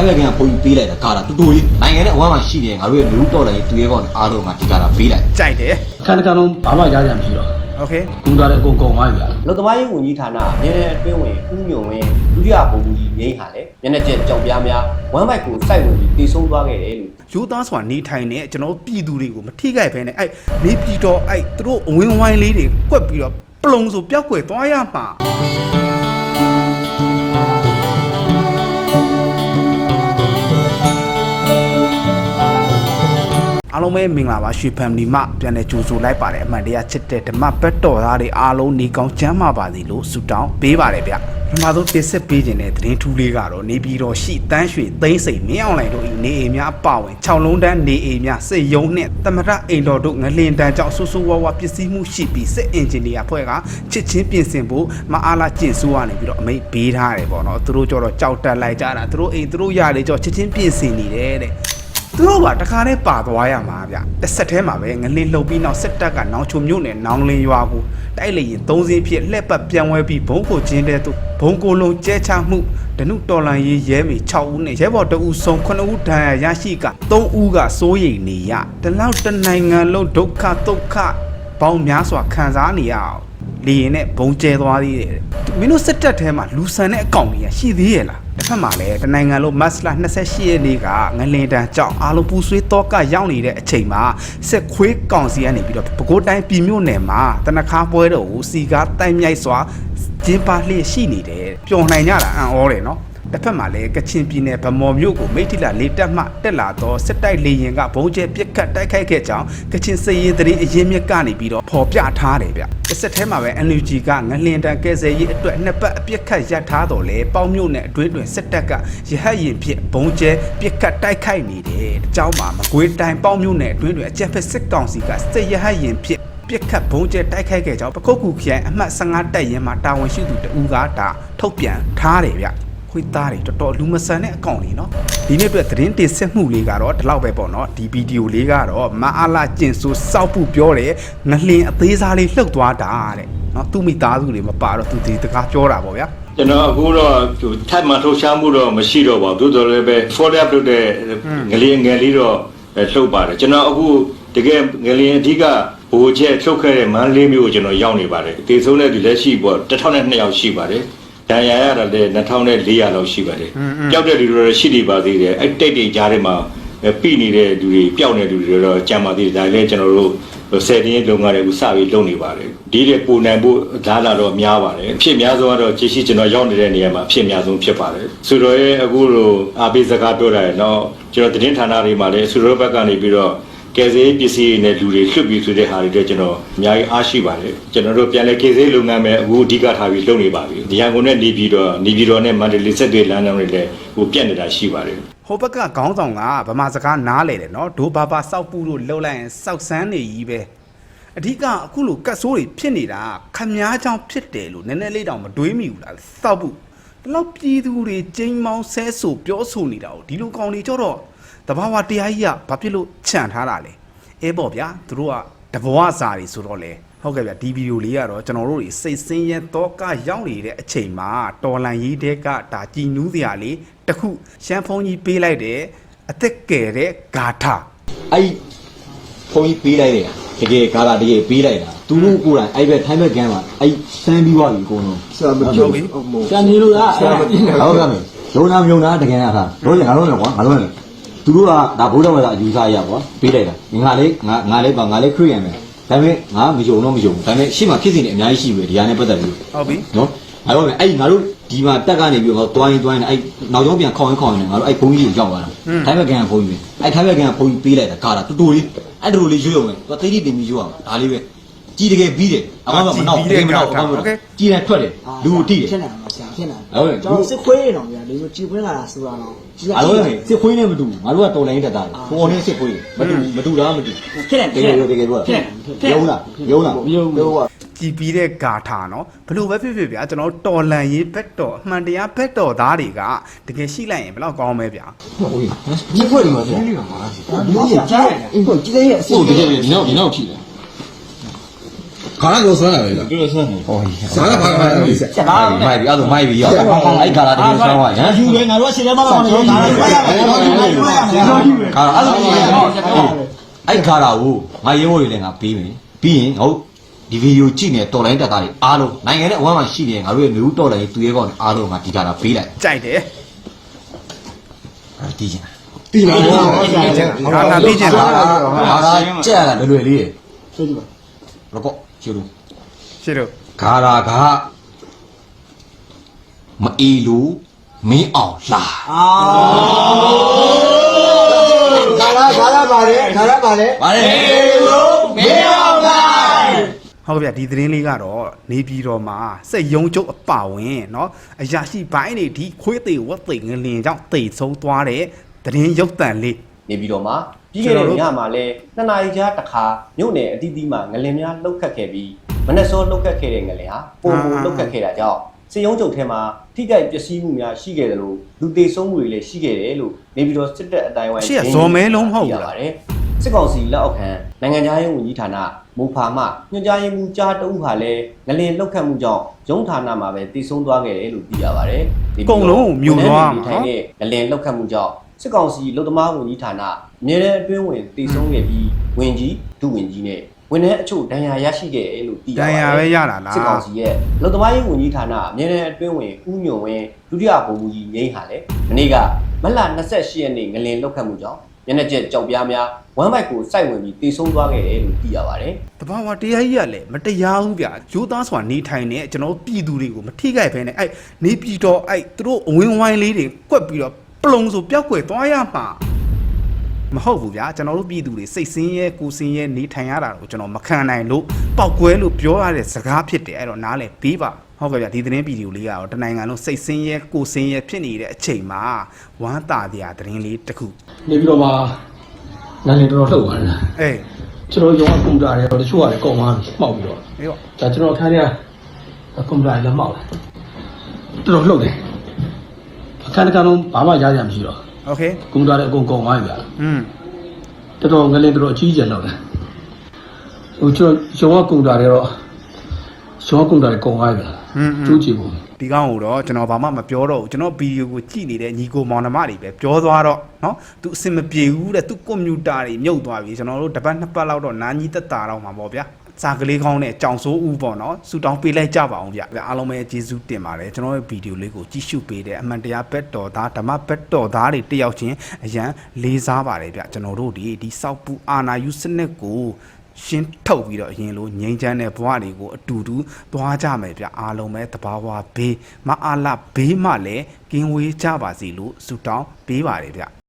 ထိုင်းဘက်ကဘုံကြီးပေးလိုက်တာကာတာတူတူလေးနိုင်ငံနဲ့အဝမ်းမှာရှိနေငါတို့ရဲ့လူတော်လည်းသူရဲကောင်းအားလုံးကဒီကာတာပေးလိုက် ကြိုက်တယ် ခန်းတစ်ခန်းလုံးဘာမှကြားကြမရှိတော့ โอเค ဘူးသားလည်းအကုန်ကုန်သွားပြီဗျာ လုံသမားရေးဝန်ကြီးဌာနအမြဲတမ်းအတွင်းဝင်ဦးညုံဝင်းဒုတိယဗိုလ်မှူးကြီးငိမ့်ဟာလည်းမျက်နှာကျက်ကြောင်ပြားများဝမ်းဘိုက်ကိုစိုက်ဝင်ပြီးတေဆုံးသွားခဲ့တယ်လို့ ရိုးသားစွာနေထိုင်တဲ့ကျွန်တော်ပြည်သူတွေကိုမထိခိုက်ဘဲနဲ့အဲ့နေပြည်တော်အဲ့သူတို့အဝင်းဝိုင်းလေးတွေကွက်ပြီးတော့ပလုံဆိုပျောက်ကွယ်သွားရမှာ အားလုံးပဲမင်္ဂလာပါရွှေဖမ်လီမှပြန်လဲကြိုဆိုလိုက်ပါတယ်အမှန်တရားချစ်တဲ့ဓမ္မဘက်တော်သားတွေအားလုံးနေကောင်းချမ်းပါပါစေလို့ဆုတောင်းပေးပါတယ်ဗျပထမဆုံးတင်ဆက်ပေးခြင်းတဲ့သတင်းထူးလေးကတော့နေပြည်တော်ရှိတန်းရွှေသိန်းစိန်မင်းအောင်လှိုင်တို့ဤနေအိမ်များအပါအဝင်6လုံးတန်းနေအိမ်များစစ်ရုံးနဲ့တမရအိမ်တော်တို့ငလင်တန်းကြောင့်ဆူဆူဝါဝါပစ္စည်းမှုရှိပြီးစစ်အင်ဂျင်နီယာဖွဲ့ကချစ်ချင်းပြင်ဆင်ဖို့မအားလာကျင့်ဆိုးကနေပြီးတော့အမိတ်ပေးထားတယ်ပေါ့နော်သူတို့ကြတော့ကြောက်တက်လိုက်ကြတာသူတို့အိမ်သူတို့ရတယ်ကြောချစ်ချင်းပြင်ဆင်နေတယ်တဲ့ သူတို့ကတခါနဲ့ပါသွားရမှာဗျတစ်ဆက်တည်းမှာပဲငလင်းလှုပ်ပြီးနောက်စစ်တပ်ကနောင်ချုံမြို့နယ်နောင်လင်းရွာကိုတိုက်လေရင်သုံးစင်းဖြစ်လှက်ပတ်ပြန်ဝဲပြီးဘုံကိုချင်းတဲ့သူဘုံကိုလုံးကျဲချမှုဒနုတော်လန်ရေးရဲမီ6ဦးနဲ့ရဲဘော်တအူဆုံး9ဦးဒဏ်ရာရရှိက3ဦးကစိုးရိမ်နေရတလောက်တနိုင်ငံလုံးဒုက္ခဒုက္ခပေါင်းများစွာခံစားနေရအောင် လေရင်နဲ့ဘုံကျဲသွားသေးတယ်မင်းတို့စစ်တပ်ထဲမှာလူဆန်တဲ့အကောင့်ကြီးရှိသေးရဲ့လားတစ်ဖက်မှာလည်းတနိုင်ငံလုံးမတ်လ28ရက်နေ့ကငလင်တန်းကြောင့်အားလုံးပူဆွေးတော့ကရောက်နေတဲ့အချိန်မှာစစ်ခွေးကောင်စီကနေပြီးတော့ပဲခူးတိုင်းပြည်မြို့နယ်မှာတနခါပွဲတော်ကိုစီကားတိုင်မြိုက်စွာကျင်းပလျက်ရှိနေတယ်ပျော်နိုင်ကြတာအံ့ဩတယ်နော် တစ်ဖက်မှာလည်းကချင်ပြည်နယ်ဗမော်မြို့ကိုမိထီလာလေးတက်မှတက်လာတော့စစ်တိုက်လေရင်ကဘုံကျဲပြစ်ခတ်တိုက်ခိုက်ခဲ့ကြောင်းကချင်စည်ရင်တရင်အရင်မြစ်ကနေပြီးတော့ဖော်ပြထားတယ်ဗျတစ်ဆက်ထဲမှာပဲ NUG ကငလင်တန်ကဲဆယ်ရေးအတွက်နှစ်ပတ်အပြစ်ခတ်ရပ်ထားတော့လေပေါင်းမြို့နယ်အတွင်းတွင်စစ်တပ်ကရဟတ်ရင်ဖြစ်ဘုံကျဲပြစ်ခတ်တိုက်ခိုက်နေတယ်အကြောင်းမှာမကွေးတိုင်းပေါင်းမြို့နယ်အတွင်းတွင်အကြက်ဖက်စစ်ကောင်စီကစစ်ရဟတ်ရင်ဖြစ်ပြစ်ခတ်ဘုံကျဲတိုက်ခိုက်ခဲ့ကြောင်းပခုတ်ကူခရိုင်အမှတ်15တပ်ရင်းမှာတာဝန်ရှိသူတဦးကဒါထုတ်ပြန်ထားတယ်ဗျ ခွေးသားတွေတော်တော်လူမဆန်တဲ့အကောင့်လေးနော်ဒီနေ့အတွက်သတင်းတင်ဆက်မှုလေးကတော့ဒီလောက်ပဲပေါ့နော်ဒီဗီဒီယိုလေးကတော့မအားလာကျင်ဆိုးစောက်ဖို့ပြောတယ်ငလင်အသေးစားလေးလှုပ်သွားတာတဲ့နော်သူ့မိသားစုတွေမပါတော့သူဒီတကားပြောတာပေါ့ဗျာကျွန်တော်အခုတော့ထပ်မထုတ်ရှားမှုတော့မရှိတော့ပါဘူးသို့တော်လည်းပဲ follow up လုပ်တဲ့ငလင်ငယ်လေးတော့လှုပ်ပါတယ်ကျွန်တော်အခုတကယ်ငလင်အဓိကဘိုးချက်ထုတ်ခဲ့တဲ့မန်းလေးမျိုးကိုကျွန်တော်ရောက်နေပါတယ်တေဆုံးတဲ့ဒီလက်ရှိပေါ့1000နဲ့2ယောက်ရှိပါတယ် ဒဏ်ရာရတာလည်း2400လောက်ရှိပါတယ်ပျောက်တဲ့လူတွေတော့ရှိနေပါသေးတယ်အဲ့တိတ်တိတ်ကြားထဲမှာအဲပြိနေတဲ့လူတွေပျောက်နေတဲ့လူတွေတော့ကြံပါသေးတယ်ဒါလည်းကျွန်တော်တို့ဆယ်တင်းလုံငါတွေဥစပြီးလုပ်နေပါတယ်ဒီတဲ့ပုံနိုင်ဖို့ဒါလာတော့များပါတယ်အဖြစ်များဆုံးကတော့ကြည့်ရှိကျွန်တော်ရောက်နေတဲ့နေရာမှာအဖြစ်များဆုံးဖြစ်ပါတယ်ဆိုတော့ရဲ့အခုလိုအာပေးစကားပြောတာရတော့ကျွန်တော်သတင်းဌာနတွေမှာလည်းဆိုတော့ဘက်ကနေပြီးတော့ ကယ်ဆယ်ရေးပစ္စည်းတွေနဲ့လူတွေလွှတ်ပြီးဆိုတဲ့ဟာတွေတော့ကျွန်တော်အများကြီးအားရှိပါတယ်ကျွန်တော်တို့ပြန်လဲကယ်ဆယ်ရေးလုပ်ငန်းပဲအခုအဓိကထားပြီးလုပ်နေပါပြီဒီရန်ကုန်နဲ့နေပြည်တော်နေပြည်တော်နဲ့မန္တလေးဆက်တွေလမ်းကြောင်းတွေလည်းဟိုပြတ်နေတာရှိပါတယ်ဟိုဘက်ကခေါင်းဆောင်ကဗမာစကားနားလေတယ်နော်ဒိုဘာဘာစောက်ပူလို့လှုပ်လိုက်ရင်စောက်ဆန်းနေကြီးပဲအဓိကအခုလိုကတ်ဆိုးတွေဖြစ်နေတာခမားကြောင့်ဖြစ်တယ်လို့နည်းနည်းလေးတောင်မတွေးမိဘူးလားစောက်ပူဒီလောက်ပြည်သူတွေကျင်းမောင်းဆဲဆူပြောဆိုနေတာကိုဒီလိုကောင်တွေကြတော့ တဘာဝတရားကြီးကဘာဖြစ်လို့ခြံထားတာလဲအဲပေါ့ဗျာသူတို့ကတဘဝစာတွေဆိုတော့လေဟုတ်ကဲ့ဗျဒီဗီဒီယိုလေးကတော့ကျွန်တော်တို့တွေစိတ်ဆင်းရဲတော့ကရောက်နေတဲ့အချိန်မှာတော်လန်ရေးတဲ့ကဒါကြည်နူးစရာလေးတစ်ခုရှမ်းဖုံးကြီးပေးလိုက်တယ်အသက်ကယ်တဲ့ဂါထာအဲ့ဘုံကြီးပေးလိုက်တယ်တကယ်ကာတာတကယ်ပေးလိုက်တာသူတို့ကိုယ်တိုင်အဲ့ဘက်ထိုင်းဘက်ကန်မှာအဲ့စမ်းပြီးသွားပြီအကုန်လုံးဆရာမပြောဘူးဟုတ်မို့စံနေလို့လားဆရာမပြင်းတယ်ဟုတ်ကဲ့မေရုံနာမယုံနာတကယ်လားတို့ရငါတို့လည်းကွာငါတို့လည်း သူတို့ကဒါဘုရားဝါဒအယူဆရကွာပေးလိုက်တာငါလေးငါငါလေးပါငါလေးခရီးရမယ်ဒါပေမဲ့ငါမယုံတော့မယုံဒါပေမဲ့ရှေ့မှာဖြစ်စီနေအများကြီးရှိပြီဒီဟာနဲ့ပတ်သက်ပြီးဟုတ်ပြီနော်အဲ့တော့အဲ့ငါတို့ဒီမှာတက်ကနေပြီးတော့တွိုင်းတွိုင်းအဲ့နောက်ကျောင်းပြန်ခေါင်းရင်းခေါင်းရင်းငါတို့အဲ့ဘုံကြီးကိုရောက်သွားတာထိုင်းဘက်ကန်ကဘုံကြီးပဲအဲ့ထိုင်းဘက်ကန်ကဘုံကြီးပေးလိုက်တာကာတာတူတူလေးအဲ့တူလေးရွရုံပဲသူသိတိတင်ပြီးရွအောင်ဒါလေးပဲ ကြီးတကယ်ပြီးတယ်အမှမမနောက်ဘူးမနောက်ဘူးကြီးတယ်ထွက်တယ်လူကိုတိတယ်ဖြစ်နိုင်မှာဆရာဖြစ်နိုင်ဟုတ်တယ်ကျွန်တော်စစ်ခွေးနေတော့ဗျာဒီလိုကြည်ပွင့်လာတာဆိုတာတော့ကြည်လာအားလုံးလည်းစစ်ခွေးနဲ့မတူဘူးငါတို့ကတော်လိုင်းတက်တာလေပေါ်နေစစ်ခွေးမတူမတူတာမတူဖြစ်နိုင်တကယ်လို့တကယ်လို့ရုံးလားရုံးလားရုံတော့ကြည်ပြီးတဲ့ဂါထာနော်ဘလို့ပဲဖြစ်ဖြစ်ဗျာကျွန်တော်တော်လန်ရေးဘက်တော်အမှန်တရားဘက်တော်သားတွေကတကယ်ရှိလိုက်ရင်ဘယ်တော့ကောင်းမဲဗျာဟုတ်ပြီဒီခွက်ဒီမှာဆရာလေးကမှာလားဆရာဒီမှာကြားတယ်အင်းကိုကြည့်လိုက်ရဲ့အစီဟုတ်တကယ်ဒီနောက်ဒီနောက်ဖြီးတယ် ခါရကိုဆွမ်းတာပဲလားတော်တော်ဆွမ်းနေဟောစားတာဘာခါရလဲချက်သားမိုက်ပြီအဲ့ဒါမိုက်ပြီရောအဲ့ကာလာတကယ်ဆွမ်းသွားဟမ်ယူတယ်ငါတို့ကရှင်းတယ်မလားမလို့ဒါလည်းတွေ့ရတယ်တော့ယူရတယ်ယူရတယ်ကာလာအဲ့ဒါအဲ့ကာလာကိုငါရဲဘော်တွေလည်းငါပေးမယ်ပြီးရင်ဟုတ်ဒီဗီဒီယိုကြည့်နေတော်လိုင်းတက်သားတွေအားလုံးနိုင်ငံရဲ့အဝမ်းမှာရှိနေငါတို့ရဲ့မျိုးတော်လိုင်းသူရဲကောင်းတွေအားလုံးငါဒီကာလာပေးလိုက်ကြိုက်တယ်တီးချင်တီးပါဦးဟာလာပြီးချင်ကာတာလာကာလာကြက်ရတာလွယ်လွယ်လေးဆိုကြည့်ပါ ရကောချူလို့ ရှင်းတော့ ဂါရာကမအီလူမင်းအောင်လာ အာဒါလားဒါလားပါတယ်ဒါလားပါတယ် ဗါလေ ဟုတ်ကဲ့ဗျဒီသတင်းလေးကတော့နေပြည်တော်မှာစိတ်ယုံကျုပ်အပဝင်เนาะအရာရှိဘိုင်းတွေဒီခွေးသေးဝက်သိငလင်ကြောင့်တိတ်ဆုံးသွားတဲ့သတင်းရုပ်တံလေး နေပြီးတော့မှ ပြီးခဲ့တဲ့ညမှာလဲနှစ်နာရီကြားတစ်ခါမြို့နယ်အသီးသီးမှာငလင်များလှုပ်ခတ်ခဲ့ပြီးမနေ့စောလှုပ်ခတ်ခဲ့တဲ့ငလင်ဟာပုံပုံလှုပ်ခတ်ခဲ့တာကြောင့်စေယုံကြုံထဲမှာထိခိုက်ပျက်စီးမှုများရှိခဲ့တယ်လို့လူသေးဆုံးမှုတွေလည်းရှိခဲ့တယ်လို့နေပြီးတော့စစ်တပ်အတိုင်းဝိုင်းရှေ့ကဇော်မဲလုံးမဟုတ်ဘူးလားပါတယ်စစ်ကောင်စီလက်အောက်ခံနိုင်ငံခြားရေးဝန်ကြီးဌာနမူဖာမှညွှန်ကြားရေးမှူးကြားတအုပ်ဟာလည်းငလင်လှုပ်ခတ်မှုကြောင့်ရုံးဌာနမှာပဲတည်ဆုံးသွားခဲ့တယ်လို့သိရပါတယ်ဒီပြီးကုံလုံးကိုမြူသွားမှာထိုင်တဲ့ငလင်လှုပ်ခတ်မှုကြောင့် စစ်ကောင်စီလုံသမားဝန်ကြီးဌာနအမြဲတမ်းအတွင်းဝင်တည်ဆုံးခဲ့ပြီးဝင်ကြီးဒုဝန်ကြီးနဲ့ဝန်ထမ်းအချို့ဒဏ်ရာရရှိခဲ့တယ်လို့သိရဒပါဏ်တယ်ရာပဲရတာလားစစ်ကောင်စီရဲ့လုံသမားရေးဝန်ကြီးဌာနအမြဲတမ်းအတွင်းဝင်ဦးညွန့်ဝင်းဒုတိယဗိုလ်မှူးကြီးငိမ့်ဟာလည်းမနေ့ကမတ်လ28ရက်နေ့ငလင်လှုပ်ခတ်မှုကြောင့်ညနေကျက်ကြောက်ပြားများဝမ်းဘိုက်ကိုစိုက်ဝင်ပြီးတည်ဆုံးသွားခဲ့တယ်လို့သိရပါတယ်တဘာဝတရားကြီးကလည်းမတရားဘူးဗျရိုးသားစွာနေထိုင်နေကျွန်တော်ပြည်သူတွေကိုမထိခိုက်ဖဲနဲ့အဲ့နေပြည်တော်အဲ့သူတို့အဝင်းဝိုင်းလေးတွေကွက်ပြီးတော့ ပလုံဆိုပျောက်ကွယ်သွားရမှာမဟုတ်ဘူးဗျာကျွန်တော်တို့ပြည်သူတွေစိတ်ဆင်းရဲကိုယ်ဆင်းရဲနေထိုင်ရတာကိုကျွန်တော်မခံနိုင်လို့ပောက်ကွဲလို့ပြောရတဲ့စကားဖြစ်တယ်အဲ့တော့နားလေပေးပါဟုတ်ကဲ့ဗျာဒီသတင်းဗီဒီယိုလေးကတော့တနိုင်ငံလုံးစိတ်ဆင်းရဲကိုယ်ဆင်းရဲဖြစ်နေတဲ့အချိန်မှာဝမ်းသာတရားသတင်းလေးတစ်ခုနေပြီးတော့မှငလင်တော်တော်လှုပ်သွားတယ်အေးကျွန်တော်ရုံးကကွန်ပျူတာတွေတော့တချို့ကလည်းကုန်သွားပြီမှောက်ပြီးတော့အေးပေါ့ဒါကျွန်တော်ခန်းထဲကကွန်ပျူတာတွေလည်းမှောက်တယ်တော်တော်လှုပ်တယ် အခန်းတစ်ခန်းလုံးဘာမှကြားကြမရှိတော့ โอเค ကွန်ပျူတာတွေအကုန်ကုန်သွားပြီဗျာ อืม တော်တော်ငလင်တော်တော်အကြီးကျယ်လောက်တယ်ဟိုကျွန်တော်ရုံးကကွန်ပျူတာတွေတော့ရုံးကကွန်ပျူတာတွေကုန်သွားပြီဗျာ อืม ကျိုးကြည့်ဖို့ ဒီကောင်ကိုတော့ကျွန်တော်ဘာမှမပြောတော့ဘူးကျွန်တော်ဗီဒီယိုကိုကြည့်နေတဲ့ညီကိုမောင်နှမတွေပဲပြောသွားတော့เนาะသူအစင်မပြေဘူးတဲ့သူကွန်ပျူတာတွေမြုပ်သွားပြီကျွန်တော်တို့တစ်ပတ်နှစ်ပတ်လောက်တော့နာကြီးတက်တာတော့မှာပေါ့ဗျာ စာကလေးကောင်းနဲ့ကြောင်စိုးဦးပေါ့နော်ဆူတောင်းပေးလိုက်ကြပါအောင်ဗျအားလုံးပဲကျေးဇူးတင်ပါတယ်ကျွန်တော်ရဲ့ဗီဒီယိုလေးကိုကြည့်ရှုပေးတဲ့အမှန်တရားဘက်တော်သားဓမ္မဘက်တော်သားတွေတယောက်ချင်းအရန်လေးစားပါတယ်ဗျကျွန်တော်တို့ဒီဒီစောက်ပူအာနာယူစနစ်ကိုရှင်းထုတ်ပြီးတော့အရင်လိုငြိမ်းချမ်းတဲ့ဘဝတွေကိုအတူတူသွားကြမယ်ဗျအားလုံးပဲတဘာဝဘေးမအားလဘေးမှလည်းကင်းဝေးကြပါစီလို့ဆုတောင်းပေးပါတယ်ဗျ